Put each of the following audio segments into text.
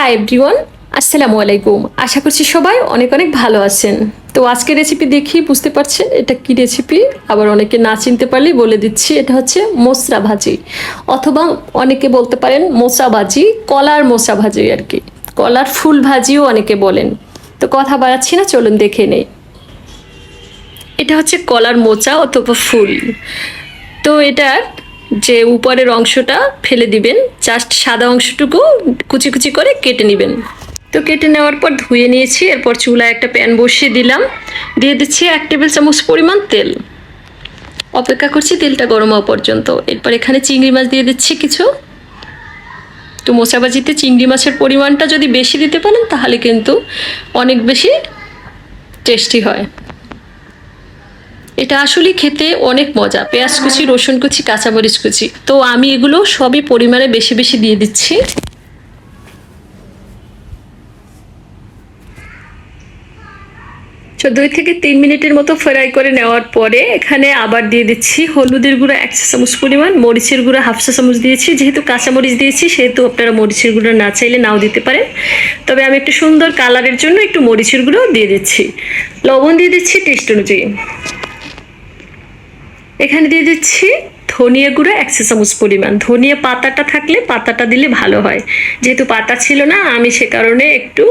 Hi everyone আসসালামু আলাইকুম। আশা করছি সবাই অনেক অনেক ভালো আছেন। তো আজকে রেসিপি দেখি বুঝতে পারছেন এটা কি রেসিপি আবার অনেকে না চিনতে পারলেই বলে দিচ্ছি, এটা হচ্ছে মোসরা ভাজি। অথবা অনেকে বলতে পারেন মোসা ভাজি, কলার মোসা ভাজি আর কি। কলার ফুল ভাজিও অনেকে বলেন। তো কথা বাড়াচ্ছি না, চলুন দেখে নেই। এটা হচ্ছে কলার মোচা অথবা ফুল। তো এটার যে উপরের অংশটা ফেলে দিবেন জাস্ট সাদা অংশটুকু কুচি কুচি করে কেটে নেবেন। তো কেটে নেওয়ার পর ধুয়ে নিয়েছি, এরপর চুলায় একটা প্যান বসিয়ে দিলাম। দিয়ে দিচ্ছি এক টেবিল চামচ পরিমাণ তেল। অপেক্ষা করছি তেলটা গরম হওয়া পর্যন্ত। এরপর এখানে চিংড়ি মাছ দিয়ে দিচ্ছি কিছু। তো মোচাবাজিতে চিংড়ি মাছের পরিমাণটা যদি বেশি দিতে পারেন, তাহলে কিন্তু অনেক বেশি টেস্টি হয়। এটা আসলে খেতে অনেক মজা। পেঁয়াজ কুচি, রসুন কুচি, কাঁচামরিচ কুচি। তো আমি এগুলো সবই পরিমাণে বেশি বেশি দিয়ে দিচ্ছি। দুই থেকে তিন মিনিটের মতো ফ্রাই করে নেওয়ার পরে এখানে আবার দিয়ে দিচ্ছি হলুদের গুঁড়ো এক চা চামচ পরিমাণ, মরিচের গুঁড়ো হাফ চা চামচ দিয়েছি। যেহেতু কাঁচামরিচ দিয়েছি, সেহেতু আপনারা মরিচের গুঁড়ো না চাইলে নাও দিতে পারেন। তবে আমি একটু সুন্দর কালারের জন্য একটু মরিচের গুঁড়ো দিয়ে দিচ্ছি। লবণ দিয়ে দিচ্ছি টেস্ট অনুযায়ী। এখানে দিয়ে দিচ্ছি ধনিয়া গুঁড়ো এক চা চামচ পরিমাণ। ধনিয়া পাতাটা থাকলে পাতাটা দিলে ভালো হয়। যেহেতু পাতা ছিল না, আমি সে কারণে একটু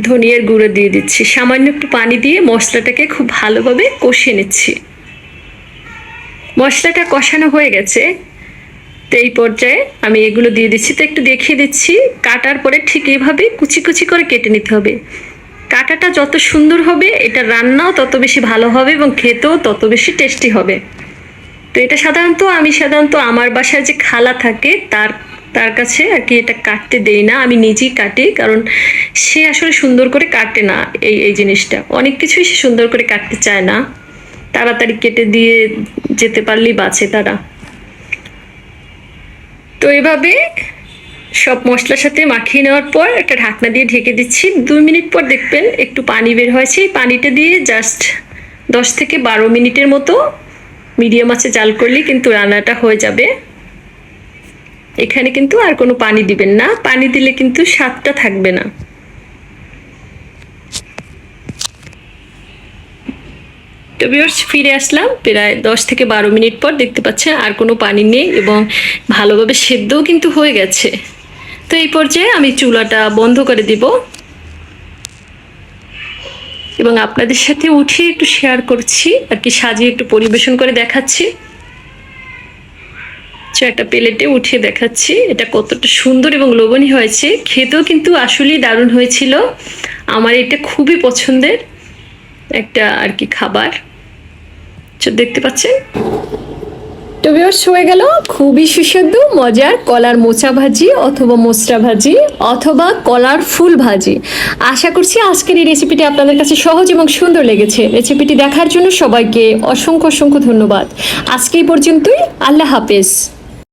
ধনিয়ার গুঁড়ো দিয়ে দিচ্ছি। সামান্য একটু পানি দিয়ে মশলাটাকে খুব ভালোভাবে কষিয়ে নিচ্ছি। মশলাটা কষানো হয়ে গেছে। তো এই পর্যায়ে আমি এগুলো দিয়ে দিচ্ছি। তো একটু দেখিয়ে দিচ্ছি। কাটার পরে ঠিক এভাবে কুচি কুচি করে কেটে নিতে হবে। কাটাটা যত সুন্দর হবে, এটা রান্নাও তত বেশি ভালো হবে এবং খেতেও তত বেশি টেস্টি হবে। তো এটা সাধারণত আমি সাধারণত আমার বাসায় যে খালা থাকে, তার তার কাছে আর কি এটা কাটতে দেই না। আমি নিজেই কাটি কারণ সে আসলে সুন্দর করে কাটে না এই এই জিনিসটা। অনেক কিছুই সে সুন্দর করে কাটতে চায় না। তাড়াতাড়ি কেটে দিয়ে যেতে পারলেই বাঁচে তারা। তো এভাবে সব মশলার সাথে মাখিয়ে নেওয়ার পর একটা ঢাকনা দিয়ে ঢেকে দিচ্ছি। দুই মিনিট পর দেখবেন একটু পানি বের হয়েছে। এই পানিটা দিয়ে জাস্ট দশ থেকে বারো মিনিটের মতো মিডিয়াম আছে জাল করলেই কিন্তু রান্নাটা হয়ে যাবে। এখানে কিন্তু আর কোনো পানি দিবেন না। পানি দিলে কিন্তু স্বাদটা থাকবে না। ফিরে আসলাম। প্রায় দশ থেকে বারো মিনিট পর দেখতে পাচ্ছেন আর কোনো পানি নেই এবং ভালোভাবে সেদ্ধও কিন্তু হয়ে গেছে। তো এই পর্যায়ে আমি চুলাটা বন্ধ করে দিব। এবং আপনাদের সাথে উঠিয়ে একটু শেয়ার করছি, আর কি সাজিয়ে একটু পরিবেশন করে দেখাচ্ছি। একটা প্লেটে উঠিয়ে দেখাচ্ছি, এটা কতটা সুন্দর এবং লোভনীয় হয়েছে। খেতেও কিন্তু আসলেই দারুণ হয়েছিল। আমার এটা খুবই পছন্দের একটা আর কি খাবার। দেখতে পাচ্ছেন? তো হয়ে গেল খুবই সুস্বাদু, মজার কলার মোচা ভাজি অথবা মোচরা ভাজি অথবা কলার ফুল ভাজি। আশা করছি আজকের এই রেসিপিটি আপনাদের কাছে সহজ এবং সুন্দর লেগেছে। রেসিপিটি দেখার জন্য সবাইকে অসংখ্য অসংখ্য ধন্যবাদ। আজকে এই পর্যন্তই, আল্লাহ হাফেজ।